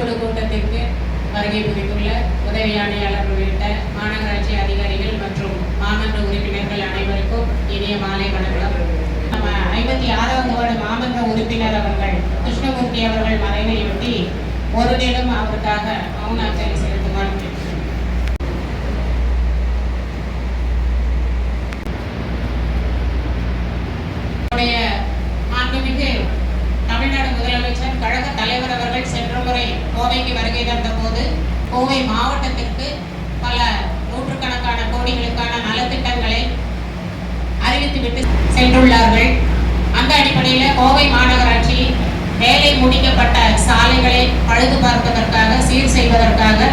ஆண்டுக்குழு கூட்டத்திற்கு வருகை புரிந்துள்ள உதவி ஆணையாளர் உள்ளிட்ட மாநகராட்சி அதிகாரிகள் மற்றும் மாமன்ற உறுப்பினர்கள் அனைவருக்கும் இனிய மாலை வணக்கம் நம்ம ஐம்பத்தி ஆறாவது வார்டு மாமன்ற உறுப்பினர் அவர்கள் கிருஷ்ணமூர்த்தி அவர்கள் மறைவையொட்டி ஒரு நிலம் அவருக்காக மௌன செலுத்துமாறு கேட்டுக்கொள்கிறேன். கோவைக்கு வருகை தந்தபோது கோவை மாவட்டத்திற்கு பல நூற்றுக்கணக்கான கோடிகளுக்கான நலத்திட்டங்களை அறிவித்துவிட்டு சென்றுள்ளார்கள். அந்த அடிப்படையில் கோவை மாநகராட்சி வேலை முடிக்கப்பட்ட சாலைகளை பழுது பார்ப்பதற்காக சீர் செய்வதற்காக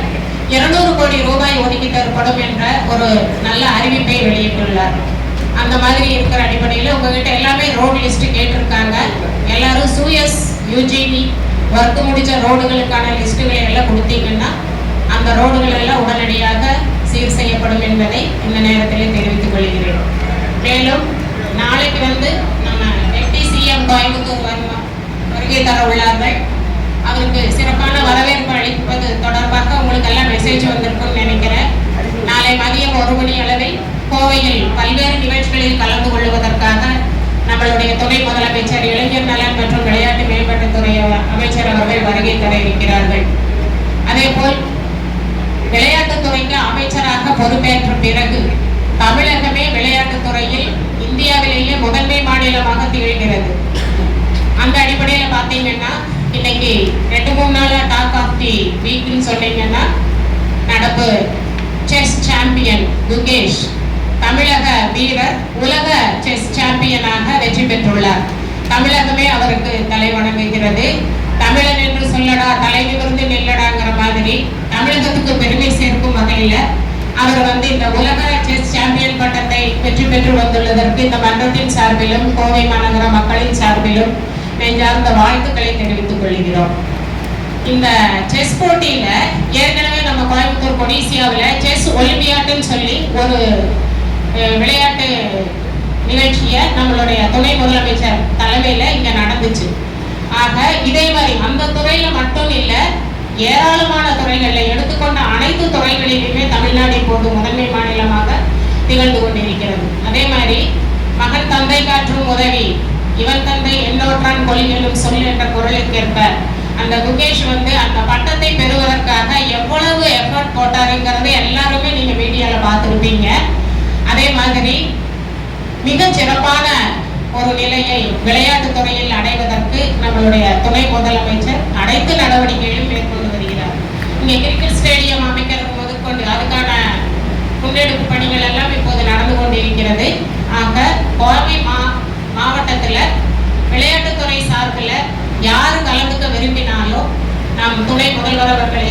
இருநூறு கோடி ரூபாய் ஒதுக்கி தரப்படும் என்ற ஒரு நல்ல அறிவிப்பை வெளியிட்டுள்ளார். அந்த மாதிரி இருக்கிற அடிப்படையில் உங்ககிட்ட எல்லாமே ரோட் லிஸ்ட் கேட்டிருக்காங்க. எல்லாரும் சூயஸ் யூஜிடி ஒர்க் முடிச்ச ரோடுகளுக்கான லிஸ்ட்டுகளை எல்லாம் கொடுத்தீங்கன்னா அந்த ரோடுகள் எல்லாம் உடனடியாக சீர் செய்யப்படும் என்பதை இந்த நேரத்தில் தெரிவித்துக் கொள்கிறேன் மேலும் நாளைக்கு வந்து நம்ம டெப்டி சிஎம் கோயம்புத்தூர் வருகை தர உள்ளார்கள். அவருக்கு சிறப்பான வரவேற்பு அளிப்பது தொடர்பாக உங்களுக்கு எல்லாம் மெசேஜ் வந்திருக்கும்னு நினைக்கிறேன். நாளை மதியம் ஒரு மணி அளவில் கோவையில் பல்வேறு நிகழ்ச்சிகளில் கலந்து கொள்வதற்காக நம்மளுடைய துணை முதலமைச்சர் இளைஞர் நலன் மற்றும் மேம்பாட்டுத்துறை அமைச்சர் அவர்கள் வருகை தர இருக்கிறார்கள் அதே போல் விளையாட்டுத்துறைக்கு அமைச்சராக பொறுப்பேற்ற பிறகு தமிழகமே விளையாட்டுத்துறையில் இந்தியாவிலேயே முதன்மை மாநிலமாக திகழ்கிறது. அந்த அடிப்படையில் பார்த்தீங்கன்னா இன்னைக்கு ரெண்டு மூணு நாளா டாக் ஆஃப் தி வீக்னு சொன்னீங்கன்னா நடப்பு செஸ் சாம்பியன் துகேஷ் தமிழக வீரர் உலக செஸ் சாம்பியனாக வெற்றி பெற்றுள்ளார். தமிழகமே அவருக்கு தலை வணங்குகிறது. தமிழன் என்று சொல்லடா தலை நிமிர்ந்து நில்லடாங்கிற மாதிரி தமிழகத்துக்கு பெருமை சேர்க்கும் வகையில அவர் வந்து இந்த உலக செஸ் சாம்பியன் பட்டத்தை வெற்றி பெற்று வந்துள்ளதற்கு இந்த மன்றத்தின் சார்பிலும் கோவை மாநகர மக்களின் சார்பிலும் நெஞ்சார்ந்த வாழ்த்துக்களை தெரிவித்துக் கொள்கிறோம். இந்த செஸ் போட்டியில ஏற்கனவே நம்ம கோயம்புத்தூர் கொடிசியாவில் செஸ் ஒலிம்பியாட்டுன்னு சொல்லி ஒரு விளையாட்டு நிகழ்ச்சியை நம்மளுடைய துணை முதலமைச்சர் தலைமையில இங்க நடந்துச்சு. ஆக இதே மாதிரி அந்த துறையில மட்டும் இல்ல ஏராளமான துறைகளில் எடுத்துக்கொண்ட அனைத்து துறைகளிலுமே தமிழ்நாடு இப்போது முதன்மை மாநிலமாக திகழ்ந்து கொண்டிருக்கிறது. அதே மாதிரி மகன் தந்தை காற்றும் உதவி இவன் தந்தை என்னோற்றான் கொள்கையிலும் சொல் என்ற குரலுக்கேற்ப அந்த குகேஷ் வந்து அந்த பட்டத்தை பெறுவதற்காக எவ்வளவு எஃபர்ட் போட்டாருங்கிறது எல்லாருமே நீங்க மீடியால பார்த்துருப்பீங்க. அதே மாதிரி மிக சிறப்பான ஒரு நிலையை விளையாட்டு துறையில் அடைவதற்கு நம்மளுடைய துணை முதலமைச்சர் அனைத்து நடவடிக்கைகளும் மேற்கொண்டு வருகிறார். இங்கே கிரிக்கெட் ஸ்டேடியம் அமைக்கிறது முதற்கொண்டு அதுக்கான முன்னெடுப்பு பணிகள் எல்லாம் இப்போது நடந்து கொண்டிருக்கிறது. ஆக கோவை மா மாவட்டத்தில் விளையாட்டுத்துறை சார்பில் யார் கலந்துக்க விரும்பினாலும் நம் துணை முதல்வர் அவர்கள்